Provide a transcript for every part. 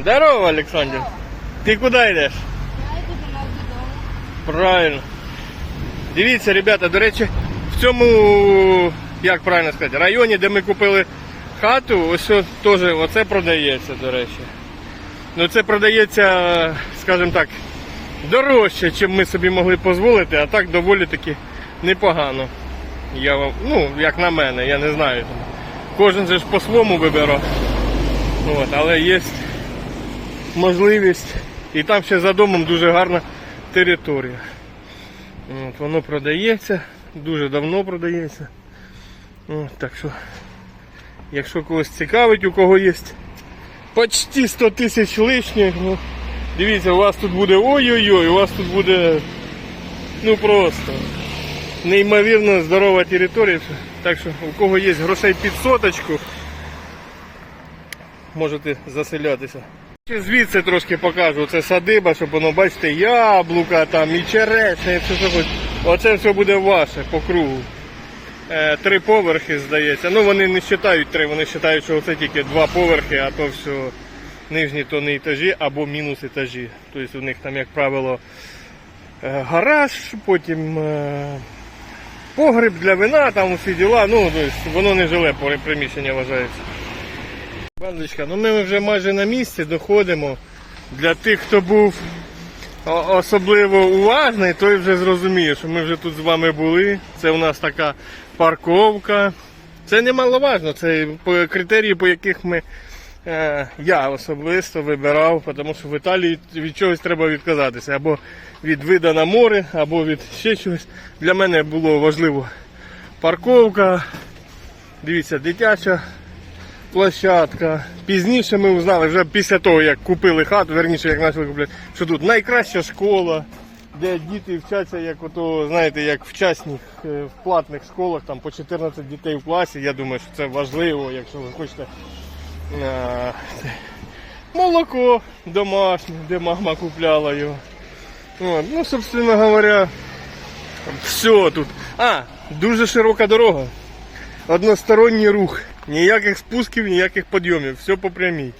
Здорово, Олександр. Ти куди йдеш? Я йду до нас додому. Правильно. Дивіться, ребята, до речі, в цьому, як правильно сказати, районі, де ми купили хату, ось теж оце продається, до речі. Ну це продається, скажімо так, дорожче, чим ми собі могли дозволити, а так доволі таки непогано. Я вам, ну, як на мене, я не знаю. Кожен же ж по-своєму вибирав. От, але є можливість. І там ще за домом дуже гарна територія. От, воно продається, дуже давно продається. От, так що, якщо когось цікавить, у кого є почти 100 тисяч лишніх, ну, дивіться, у вас тут буде ой-ой-ой, у вас тут буде ну просто неймовірно здорова територія. Так що у кого є грошей під соточку, можете заселятися. Звідси трошки покажу, це садиба, щоб воно, бачите, яблука там і черешня, і все що хоч. Оце все буде ваше по кругу. Е, три поверхи, здається. Ну вони не вважають три, вони вважають, що це тільки два поверхи, а то все нижні то не етажі або мінус етажі. Тобто у них там, як правило, е, гараж, потім е, погреб для вина, там усі діла. Ну, тобто воно не жиле приміщення вважається. Бандочка, ну ми вже майже на місці доходимо. Для тих, хто був особливо уважний, той вже зрозуміє, що ми вже тут з вами були. Це у нас така парковка. Це немаловажно, це критерії, по яких ми, е, я особисто вибирав, тому що в Італії від чогось треба відказатися. Або від вида на море, або від ще чогось. Для мене було важливо парковка. Дивіться, дитяча площадка. Пізніше ми узнали, вже після того, як купили хату, верніше, як почали купляти, що тут найкраща школа, де діти вчаться, як ото, знаєте, як в частних е, в платних школах, там по 14 дітей в класі. Я думаю, що це важливо, якщо ви хочете. е, Молоко домашнє, де мама купляла його. От, ну, собственно говоря, все тут. А, дуже широка дорога односторонній рух. Ніяких спусків, ніяких підйомів, все по прямій.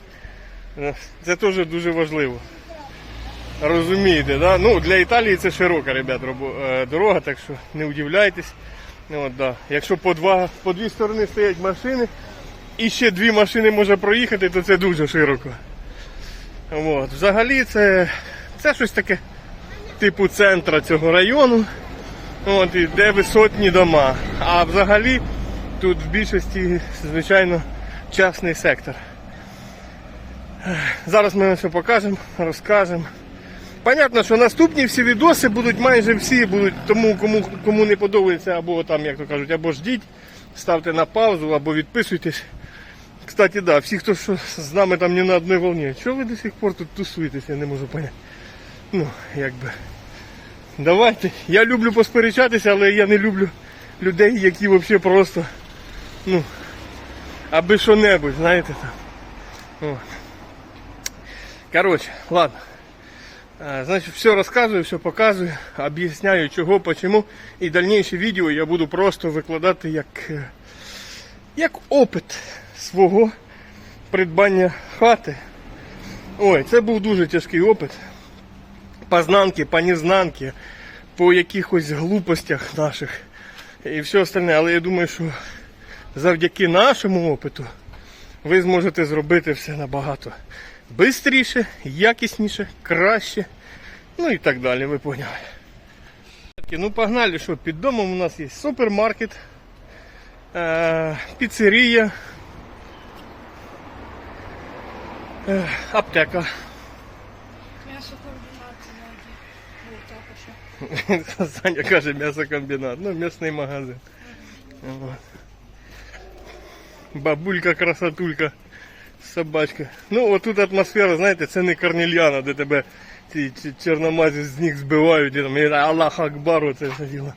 Е, Це теж дуже важливо. Розумієте, да? Ну, для Італії це широка, ребят, е, дорога, так що не удивляйтесь. Ну, От, да. Якщо по, два, по дві сторони стоять машини і ще дві машини може проїхати, то це дуже широко. От. Взагалі це, це щось таке типу центра цього району. От, і де висотні дома. А взагалі тут в більшості, звичайно, частний сектор. Зараз ми вам все покажемо, розкажемо. Понятно, що наступні всі відоси будуть майже всі, будуть тому, кому, кому не подобається, або там, як то кажуть, або ждіть, ставте на паузу, або відписуйтесь. Кстати, да, всі, хто що з нами там не на одній волні, чого ви до сих пор тут тусуєтесь, я не можу поняти. Ну, якби. Давайте. Я люблю посперечатися, але я не люблю людей, які взагалі просто, ну, аби що-небудь, знаєте там. От. Короче, ладно. А, Значит, все рассказываю, все показую, об'ясняю чого, почему. І дальніші відео я буду просто викладати як, е, як опит свого придбання хати. Ой, це був дуже тяжкий опит познанки, по незнанки, по якихось глупостях наших і все остальне. Але я думаю, що завдяки нашому опиту ви зможете зробити все набагато швидше, якісніше, краще. Ну і так далі, ви поняли. Ну погнали, що під домом у нас є супермаркет, е, піцерія, е, аптека. М'ясокомбінат також. Саня каже м'ясокомбінат, ну м'ясний магазин. От. Бабулька, красотулька, собачка. Ну отут атмосфера, знаєте, це не Корнельяна, де тебе ці чорномазі з них збивають, і там Аллах Акбар, оце все діло.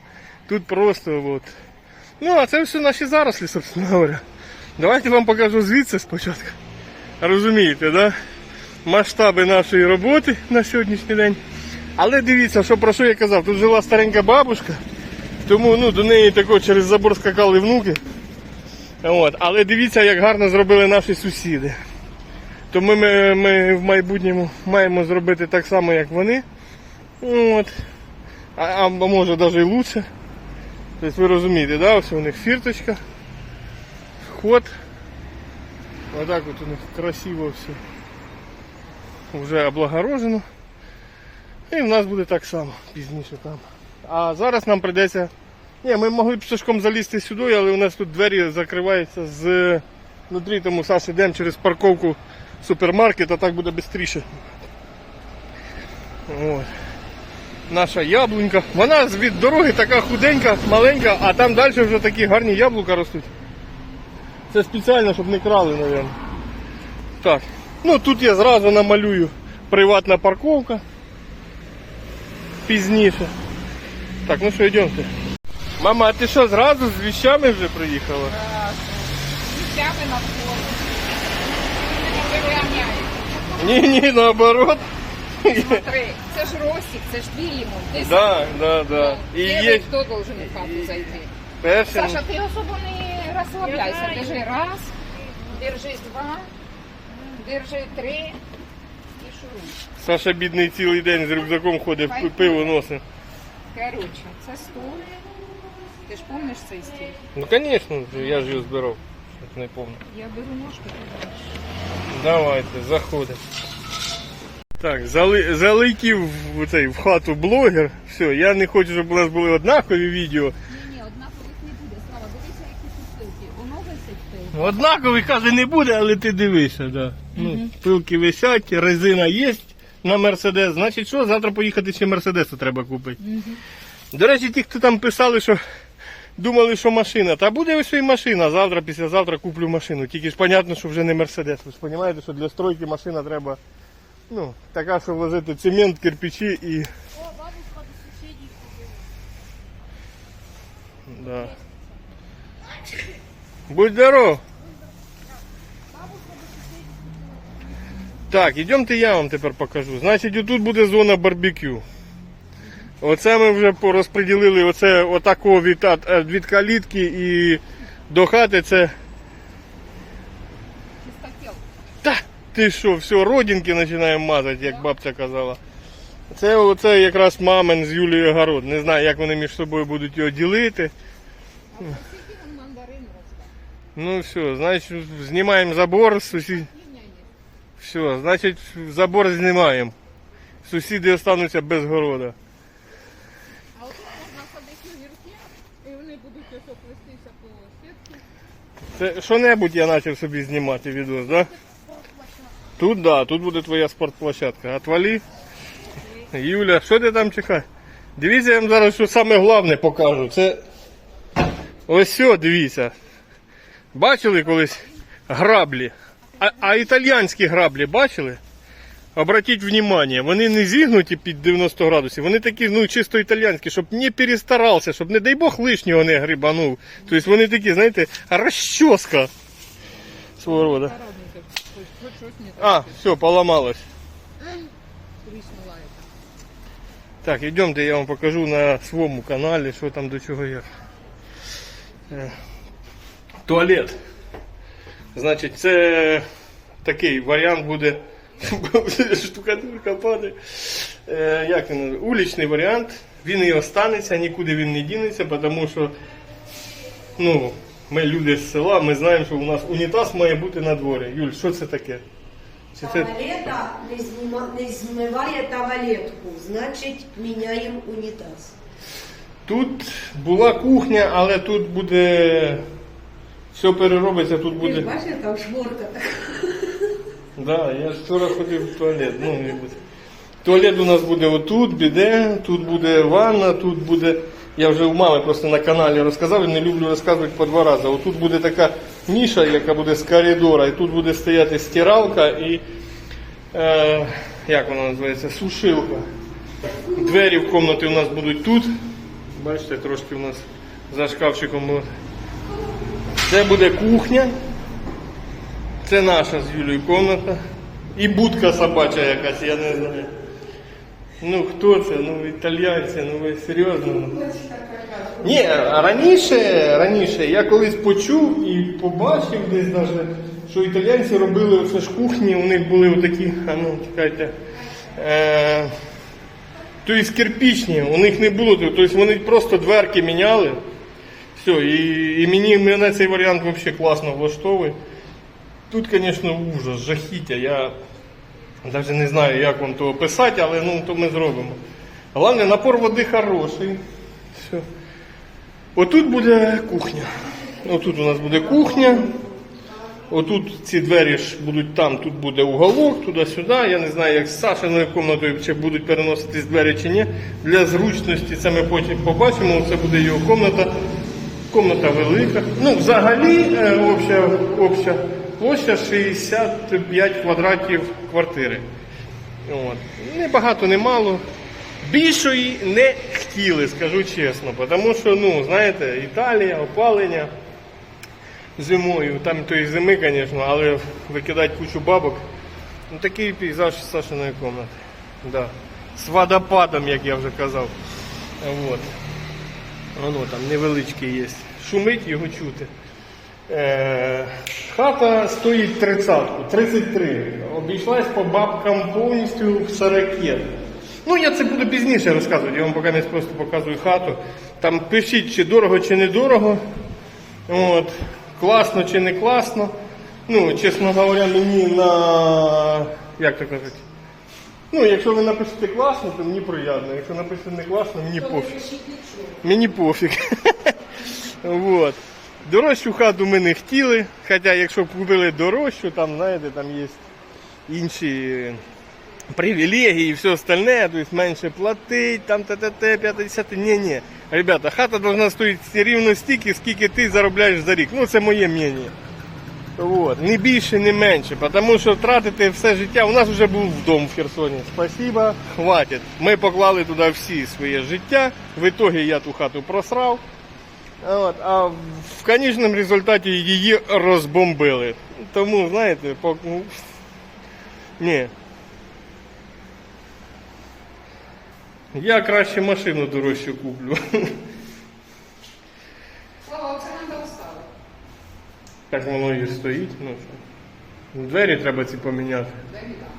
Тут просто от. Ну, а це все наші зарослі, собственно говоря. Давайте вам покажу звідси спочатку. Розумієте, да? масштаби нашої роботи на сьогоднішній день. Але дивіться, що про що я казав, тут жила старенька бабушка, тому ну, до неї тако через забор скакали внуки. От. Але дивіться, як гарно зробили наші сусіди. То ми, ми, в майбутньому маємо зробити так само, як вони. От. А, а може навіть і лучше. Тобто ви розумієте, да? ось у них фірточка, вход. Отак от у них красиво все. Вже облагорожено. І в нас буде так само пізніше там. А зараз нам прийдеться. Ні, ми могли б пішком залізти сюди, але у нас тут двері закриваються з внутрі, тому Саш йдемо через парковку супермаркет, а так буде швидше. Наша яблунька. Вона від дороги така худенька, маленька, а там далі вже такі гарні яблука ростуть. Це спеціально, щоб не крали, мабуть. Так. Ну тут я зразу намалюю приватна парковка. Пізніше. Так, ну що, йдемте. Мама, а ти що, зразу з віщами вже приїхала? Місцями на виганяють. Ні, ні, наоборот. Смотри, це ж Росік, це ж білі Ти Да, да, да. І є хто должен в хату зайти? перший. Саша, ти особо не розслабляйся. Держи раз, держи два, держи три і шуруй. Саша бідний цілий день з рюкзаком ходить, пи- пиво носить. Короче, це стул. Ти ж помниш цей стіл? Ну, звісно, я ж його збирав. Щось Не пам'ятаю. Я беру ножку туди. Давайте, заходимо. Так, зали, залетів в, цей, в хату блогер. Все, я не хочу, щоб у нас були однакові відео. Ні, ні, однакових не буде. Слава, дивися, які тут пилки. Воно висить пилка. Однаковий каже не буде, але ти дивися, да. Ну, пилки висять, резина є на Мерседес. Значить що, завтра поїхати ще Мерседесу треба купити. До речі, ті, хто там писали, що думали, що машина. Та буде ось і машина. Завтра, післязавтра куплю машину. Тільки ж понятно, що вже не Мерседес. Ви ж розумієте, що для стройки машина треба. Ну, така, що вложити цемент, кирпичі і. Да. Будь здоров. Так, ідемте я вам тепер покажу. Значить, отут буде зона барбекю. Оце ми вже порозподілили оце отакого від, від калітки і до хати це. Та ти що, все, родинки починаємо мазати, як бабця казала. Це оце якраз мамин з Юлією город. Не знаю, як вони між собою будуть його ділити. Мандарин? Ну все, значить, знімаємо забор, сусід. Все, значить, забор знімаємо. Сусіди остануться без города. А от тут можна садити огірки, і вони будуть ось плестися по сітці. Це що-небудь я почав собі знімати відео, да? Тут, да, тут буде твоя спортплощадка. Отвали. Юля, що ти там чекаєш? Дивіться, я вам зараз що саме головне покажу. Це ось все, дивіться. Бачили колись граблі? А, а італійські граблі бачили? Обратіть внимание, вони не зігнуті під 90 градусів, вони такі, ну, чисто італійські, щоб не перестарався, щоб, не дай Бог, лишнього не грибанув. Тобто вони такі, знаєте, розчоска свого роду. А, все, поламалось. Так, йдемте, я вам покажу на своєму каналі, що там до чого є. Е, Туалет. Значить, це такий варіант буде. Штукатурка падає. Е, Як він? Улічний варіант. Він і останеться, нікуди він не дінеться, тому що ну, ми люди з села, ми знаємо, що у нас унітаз має бути на дворі. Юль, що це таке? Чи це... Туалета не, зніма, не змиває тавалетку, значить міняємо унітаз. Тут була кухня, але тут буде. Все переробиться, тут буде. бачиш, там шморка така. Да, я ж вчора ходив в туалет. Ну. Туалет у нас буде отут, біде, тут буде ванна, тут буде. Я вже у мами просто на каналі розказав, і не люблю розказувати по два рази. Отут буде така ніша, яка буде з коридора, і тут буде стояти стиралка і. Е, як вона називається? Сушилка. Двері в кімнаті у нас будуть тут. Бачите, трошки у нас за шкафчиком. Це буде кухня. Це наша з Юлією кімната. І будка собача якась, я не знаю. Ну хто це? Ну італійці, ну ви серйозно. Ні, раніше, раніше я колись почув і побачив десь навіть, що італійці робили оце ж кухні, у них були отакі, а ну, чекайте. Е, тобто кирпічні, у них не було, тобто вони просто дверки міняли. Все, і, і мені мене цей варіант взагалі класно влаштовує. Тут, звісно, ужас, жахіття. Я навіть не знаю, як вам то описати, але ну, то ми зробимо. Головне, напор води хороший. Все. Отут буде кухня. Отут у нас буде кухня. Отут ці двері ж будуть там, тут буде уголок, туди-сюди. Я не знаю, як з Сашиною кімнатою чи будуть переноситись двері чи ні. Для зручності це ми потім побачимо. Це буде його кімната. Комната велика. Ну, взагалі, е, обща, обща площа 65 квадратів квартири. От. Не багато, не мало. Більшої не хотіли, скажу чесно. Тому що, ну, знаєте, Італія, опалення зимою. Там тої зими, звісно, але викидати кучу бабок. Ну, такий пейзаж Сашиної кімнати. Да. З водопадом, як я вже казав. Вот. Воно там невеличке є. Шумить його чути. Е, хата стоїть 30, 33. Обійшлась по бабкам повністю в 40. Ну, я це буду пізніше розказувати, я вам поки не просто показую хату. Там пишіть, чи дорого, чи не дорого. От. Класно чи не класно. Ну, чесно говоря, мені на. Як то кажуть? Ну, якщо ви напишете класно, то мені приємно. Якщо напишете не класно, мені пофіг. Мені пофіг. вот. Дорожчу хату ми не хотіли, хоча якщо б купили дорожчу, там, знаєте, там є інші привілегії і все остальне, то есть менше платить, там т-т-т, 50 ні ні Ребята, хата должна стоїти рівно стільки, скільки ти заробляєш за рік. Ну, це моє мнение. Вот. Не більше, не менше, тому що втратити все життя. У нас вже був дом в Херсоні. Спасибо, хватить. Ми поклали туди всі своє життя. В итоге я ту хату просрав. От, а в конечному результаті її розбомбили. Тому, знаєте, по... ну, ні. Я краще машину дорожчу куплю. Слава, оце нам достали. Так воно і стоїть. Ну, що. Двері треба ці поміняти. Двері там.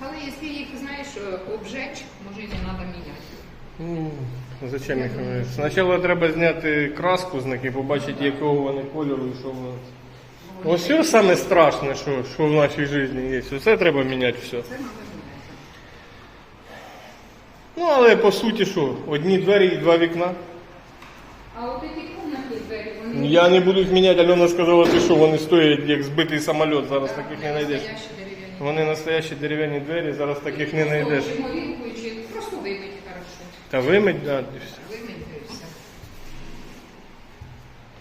Але якщо їх, знаєш, обжечь, може і не треба міняти. Ну, Зачем їх? Спочатку треба зняти краску з них і побачити, якого вони кольору і що воно. Ось все саме страшне, що, що в нашій житті є. Оце треба міняти все. Ну, але по суті що, одні двері і два вікна. А от ці кімнатні двері, вони Я не буду їх міняти, Альона сказала, ти що вони стоять як збитий самоліт, зараз таких не знайдеш. Вони настоящі дерев'яні двері, зараз таких не знайдеш. Та вимить, да, і все. Вимить і все.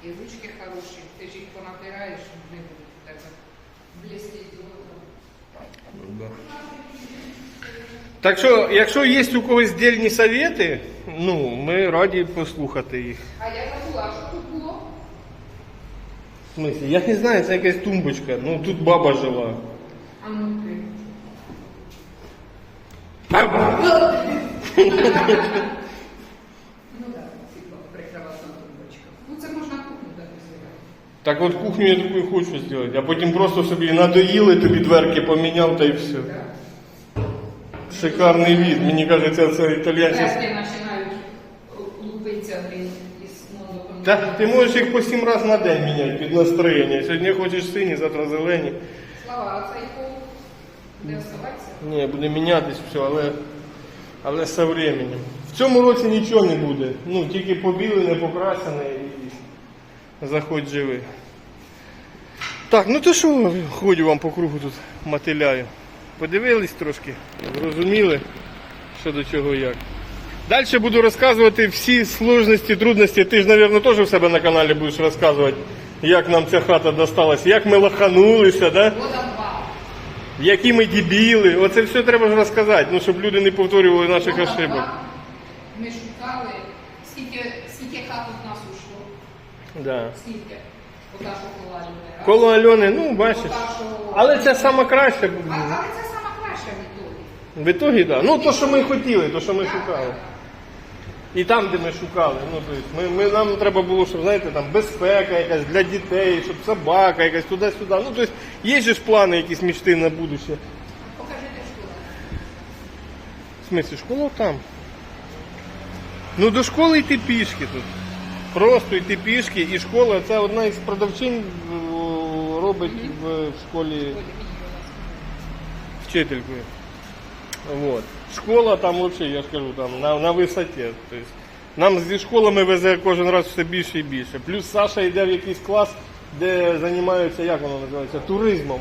І ручки хороші, ти ж їх понапираєш, вони будуть у тебе блістіть золотом. Так що, якщо є у когось дільні совєти, ну, ми раді послухати їх. А я забула, що тут було? В смысле? Я не знаю, це якась тумбочка. Ну тут баба жила. А ну ти. Ну так, типа прикроватна тумбочка. Ну це можна кухню так зробити. Так от кухню я таку і хочу зробити, а потім просто собі надоїли, тобі дверки поміняв та й все. Шикарний від. Мені кажеться, це італійці. Дверки починають лупитися блін, із мондуком. Так, ти можеш їх по сім разів на день міняти під настроєння. Сьогодні хочеш сині, завтра зелені. Слава, а цей пол де оставатися? Ні, буде мінятись все, але, але со временем. В цьому році нічого не буде. Ну, тільки побілене, покрасене і заходь живий. Так, ну то що, ходю вам по кругу тут мотиляю. Подивились трошки, зрозуміли, що до чого як. Далі буду розказувати всі сложності, трудності. Ти ж, мабуть, теж у себе на каналі будеш розказувати, як нам ця хата досталась, як ми лоханулися, да? Які ми дебіли, оце все треба ж розказати, ну щоб люди не повторювали наших ошибок. Ми шукали, скільки, скільки хат у нас ушло. Да. Скільки? Ота, що коло Альони. раз. Коло Альони, ну бачиш. Що- Але це саме краще. А, але це саме краще в ітогі. В ітогі, так. Да. Ну то, що ми хотіли, то, що ми шукали. І там, де ми шукали, ну то есть ми, ми, нам треба було, щоб знаєте, там безпека якась для дітей, щоб собака якась туди-сюди. Ну, тобто є ж плани, якісь мечти на будущее. В смысле, школа там. Ну до школи йти пішки тут. Просто йти пішки і школа, це одна із продавчин о, робить в школі вчителькою. Вот. Школа там взагалі, я ж кажу, там на, на висоті. Тобто, нам зі школами везе кожен раз все більше і більше. Плюс Саша йде в якийсь клас, де займаються, як воно називається, туризмом.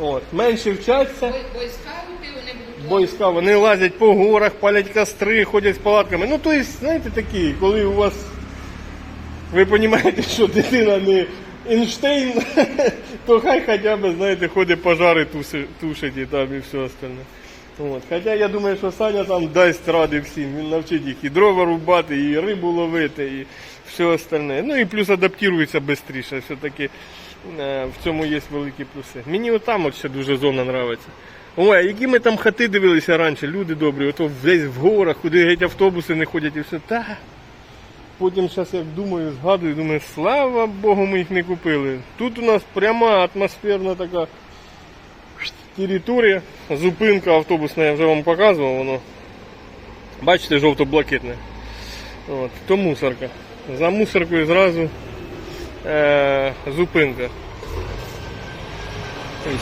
От. Менше вчаться. Бойскаути вони будуть. Бойська, вони лазять по горах, палять костри, ходять з палатками. Ну, то есть, знаєте, такі, коли у вас, ви розумієте, що дитина не Ейнштейн, то хай хоча б, знаєте, ходить пожари тушить і там і все остальне. От. Хоча я думаю, що Саня там дасть ради всім, він навчить їх і дрова рубати, і рибу ловити, і все остальне. Ну і плюс адаптується швидше, все-таки е, в цьому є великі плюси. Мені отам от ще дуже зона подобається. Ой, а які ми там хати дивилися раніше, люди добрі, ото десь в горах, куди геть автобуси не ходять і все. Та. Потім зараз як думаю, згадую, думаю, слава Богу, ми їх не купили. Тут у нас пряма атмосферна така територія, зупинка автобусна, я вже вам показував, воно. Бачите, жовто-блакитне. От, то мусорка. За мусоркою зразу е, зупинка.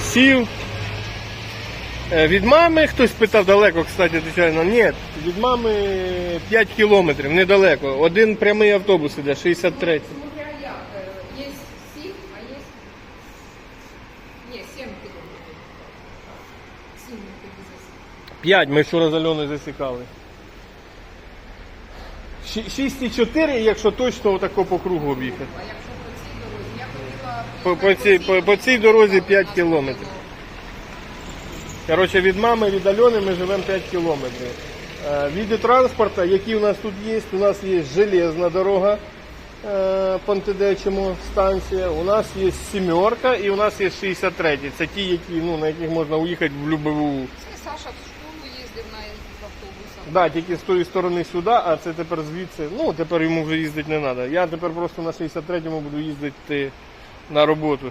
Сів. Е, Від мами хтось питав далеко, кстати, звичайно. Ні, від мами 5 кілометрів, недалеко. Один прямий автобус іде, 63. Ну, я як? е, Є сім, а є... Ні, сім кілометрів. Сім кілометрів. 5 ми вчора з Альоною засікали. 6,4, якщо точно отако по кругу об'їхати. А якщо по цій дорозі? Я хотіла... По, по, цій, по, по цій дорозі 5 кілометрів. Коротше, від мами, від Альони ми живемо 5 кілометрів. Е, Види транспорту, які у нас тут є, у нас є железна дорога е, по станція, у нас є сімерка і у нас є 63. Це ті, які, ну, на яких можна уїхати в любову. Це Саша в школу їздив на автобусах. Да, тільки з тої сторони сюди, а це тепер звідси. Ну, тепер йому вже їздити не треба. Я тепер просто на 63-му буду їздити на роботу.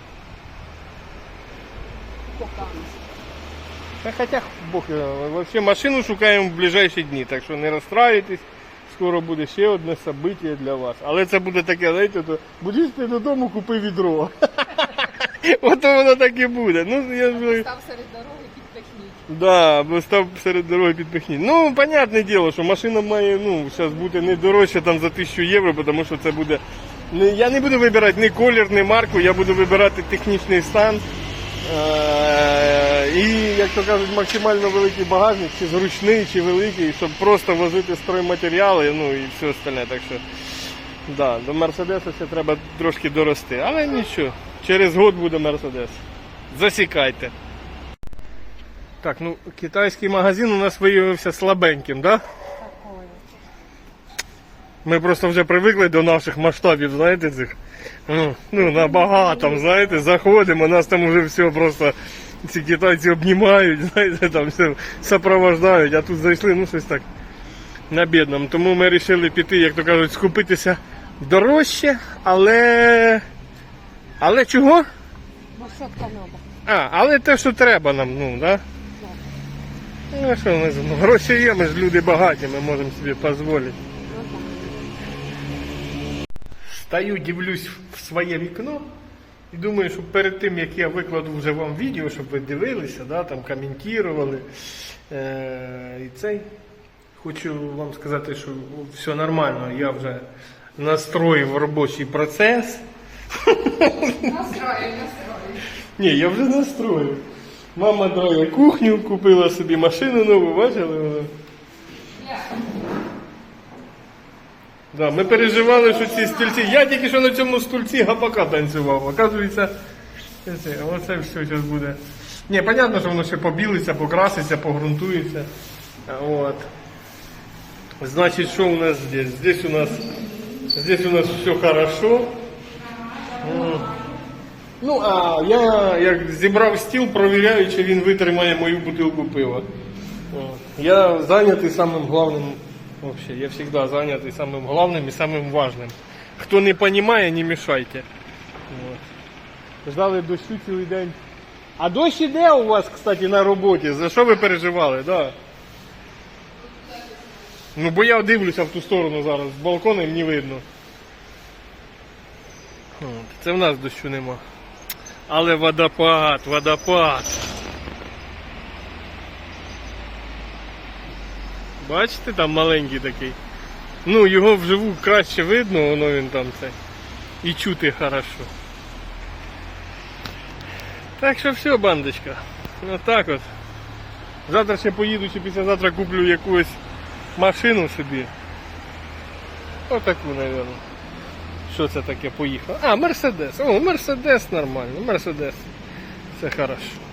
Та хоча Бог, вообще машину шукаємо в ближайші дні, так що не розстраюйтесь. Скоро буде ще одне событие для вас. Але це буде таке, знаєте, то будеш ти додому, купи відро. Ото воно так і буде. Ну, я ж говорю, Став серед дороги. Да, став серед дороги підпихніть. Ну, понятне діло, що машина має ну, зараз бути не дорожча там за 1000 євро, тому що це буде. Я не буду вибирати ні колір, ні марку, я буду вибирати технічний стан. Е, і, як то кажуть, максимально великий багажник, чи зручний, чи великий, щоб просто возити стройматеріали, ну і все остальне. Так що, да, до Мерседеса ще треба трошки дорости. Але нічого, через год буде Мерседес. Засікайте. Так, ну китайський магазин у нас виявився слабеньким, да? Ми просто вже привикли до наших масштабів, знаєте, цих. Ну, ну набагато, там, знаєте, заходимо, нас там вже все просто ці китайці обнімають, знаєте, там все сопровождають, а тут зайшли, ну щось так на бідному. Тому ми вирішили піти, як то кажуть, скупитися дорожче, але. Але чого? Бо що треба? А, але те, що треба нам, ну, да? Ну, а що ми з- гроші є, ми ж люди багаті, ми можемо собі дозволити. Стою, дивлюсь в своє вікно і думаю, що перед тим, як я викладу вже вам відео, щоб ви дивилися, да, там коментували е- і цей. Хочу вам сказати, що все нормально, я вже настроїв робочий процес. Настраю, настраю. Ні, я вже настроїв. Мама драє кухню, купила собі машину нову, бачили? вона? Да, ми переживали, що ці стільці. Я тільки що на цьому стульці гапака танцював. Оказується, це, оце все зараз буде. Ні, понятно, що воно ще побілиться, покраситься, погрунтується. От. Значить, що у нас здесь? Здесь у нас, здесь у нас все хорошо. Ну, а я як зібрав стіл, провіряю, чи він витримає мою бутилку пива. Я зайнятий самим головним Вообще, я всегда зайнятий самим головним і самим важним. Хто не розуміє, не мішайте. От. Ждали дощу цілий день. А дощ іде у вас, кстати, на роботі. За що ви переживали? Да. Ну бо я дивлюся в ту сторону зараз, з балкона і мені видно. Це в нас дощу нема. Але водопад, водопад. Бачите, там маленький такий. Ну, його вживу краще видно, воно він там це. І чути хорошо. Так що все, бандочка. Отак от. Завтра ще поїду чи післязавтра куплю якусь машину собі. Отаку, мабуть. Що це таке поїхало? А, Мерседес. О, Мерседес нормально. Мерседес. Це хорошо.